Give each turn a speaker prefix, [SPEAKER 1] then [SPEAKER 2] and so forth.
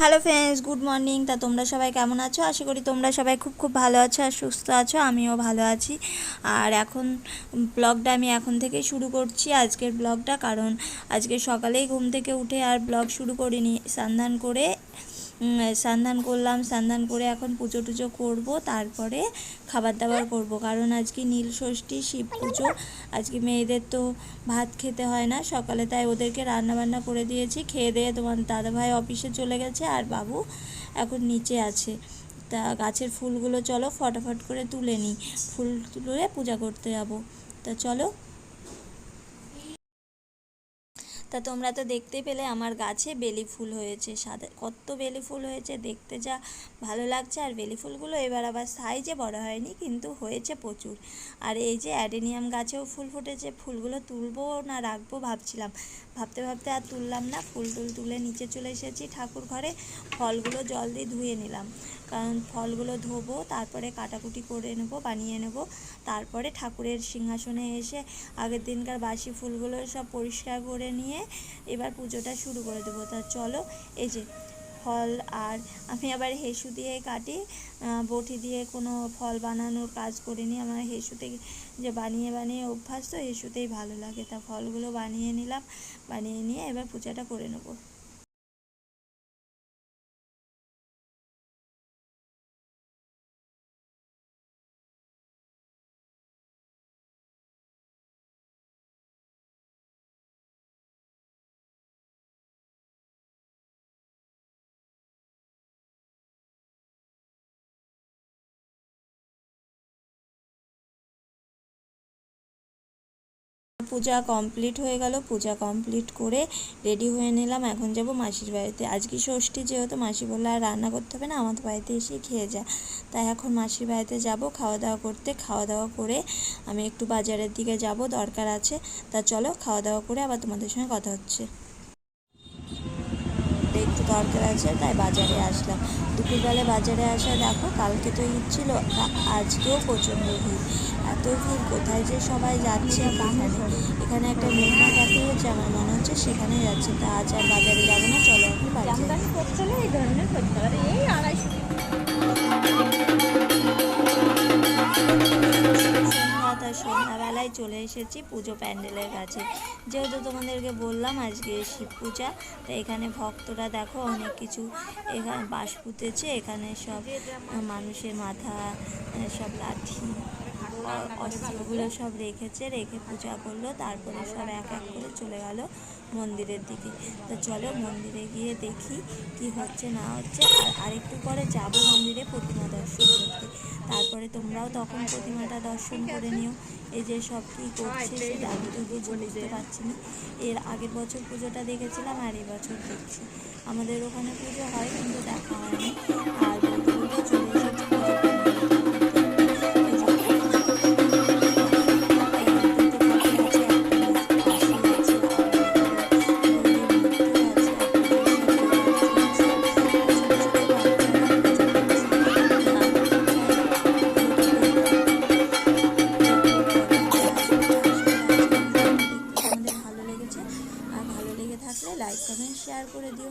[SPEAKER 1] Hello friends good morning তা তোমরা সবাই কেমন আছো? আশা করি তোমরা সবাই খুব খুব ভালো আছো আর সুস্থ আছো, আমিও ভালো আছি। আর এখন ব্লগটা আমি এখন থেকে শুরু করছি আজকের ব্লগটা, কারণ আজকে সকালেই ঘুম থেকে উঠে আর ব্লগ শুরু করিনি। সন্ধান করে স্নান করলাম, স্নান করে এখন পুজো টুজো করব, তারপরে খাবার দাবার করব। কারণ আজকে নীল ষষ্ঠী, শিব পুজো। আজকে মেয়েদের তো ভাত খেতে হয় না, সকালে তাই ওদেরকে রান্না বান্না করে দিয়েছি। খেয়ে দিয়ে তোমার দাদাভাই অফিসে চলে গেছে আর বাবু এখন নিচে আছে। তা গাছের ফুলগুলো চলো, ফটাফট করে তুলে নিই। ফুল তুলে পূজা করতে যাব। তা চলো তা তোমরা তো দেখতে পেলে আমার গাছে বেলি ফুল হয়েছে, সাদা কত বেলি ফুল হয়েছে দেখতে যা ভালো লাগছে। আর বেলি ফুলগুলো এবার আবার সাইজে বড় হয়নি, কিন্তু হয়েছে প্রচুর। আর এই যে অ্যাডেনিয়াম গাছেও ফুল ফুটেছে, ফুলগুলো তুলবো না রাখব ভাবছিলাম। ভাবতে ভাবতে আর তুললাম না, ফুল টুল তুলে নিচে চলে এসেছি ঠাকুর ঘরে। ফলগুলো জল দিয়ে ধুয়ে নিলাম। কারণ ফলগুলো ধোবো, তারপরে কাটাকুটি করে নেব, বানিয়ে নেব। তারপরে ঠাকুরের সিংহাসনে এসে আগের দিনকার বাসি ফুলগুলো সব পরিষ্কার করে নিয়ে এবার পুজোটা শুরু করে দেবো। তা চলো, এই যে ফল আর আমি আবার হেসু দিয়ে কাটি বটি দিয়ে কোনো ফল বানানোর কাজ করিনি। আমার হেসুতে যে বানিয়ে বানিয়ে অভ্যাস, তো হেসুতেই ভালো লাগে। তা ফলগুলো বানিয়ে নিলাম, বানিয়ে নিয়ে এবার পূজাটা করে নেব। পূজা কমপ্লিট হয়ে গেল, পূজা কমপ্লিট করে রেডি হয়ে নিলাম। এখন যাব মাসির বাড়িতে। আজকে ষষ্ঠী যেহেতু, মাসি বললে আর রান্না করতে হবে না, আমাদের বাড়িতে এসে খেয়ে যা। তাই এখন মাসির বাড়িতে যাব, খাওয়া দাওয়া করতে। খাওয়া দাওয়া করে আমি একটু বাজারের দিকে যাব, দরকার আছে। তা চলো, খাওয়া দাওয়া করে আবার তোমাদের সঙ্গে কথা হচ্ছে। একটু দরকার আছে, তাই বাজারে আসলাম। দুপুরবেলা বাজারে আসা, দেখো, কালকে তো ঈদ আজকেও প্রচণ্ড ভিড়। এত ভিড় কোথায় যে সবাই যাচ্ছে এখানে? এখানে একটা মেঘনা ক্যাফে হচ্ছে আমার মনে হচ্ছে সেখানে যাচ্ছে। তা আজ আর বাজারে যাব না চলো এখন বাড়ি যাই।
[SPEAKER 2] জামদানি করতে হলে এই ধরনের এই আড়াইশো
[SPEAKER 1] সন্ধ্যাবেলায় চলে এসেছি পুজো প্যান্ডেলের কাছে। যেহেতু তোমাদেরকে বললাম আজকে শিব পূজা তো এখানে ভক্তরা দেখো অনেক কিছু এখানে বাস পুঁতেছে। এখানে সব মানুষের মাথা সব লাঠি অস্ত্রগুলো সব রেখেছে রেখে পূজা করল তারপরে সব এক এক করে চলে গেল মন্দিরের দিকে। তো চলো মন্দিরে গিয়ে দেখি কি হচ্ছে না হচ্ছে। আর আরেকটু পরে যাব মন্দিরে প্রতিমা দর্শন করতে। তারপরে তোমরাও তখন প্রতিমাটা দর্শন করে নিও। এই যে সব কী করছে সেটা আমি তো বুঝতে পারছি না। এর আগের বছর পুজোটা দেখেছিলাম আর এবছর দেখছি। আমাদের ওখানে পুজো হয় কিন্তু দেখা হয়নি। আর চলে এসেছি। কমেন্ট শেয়ার করে দিও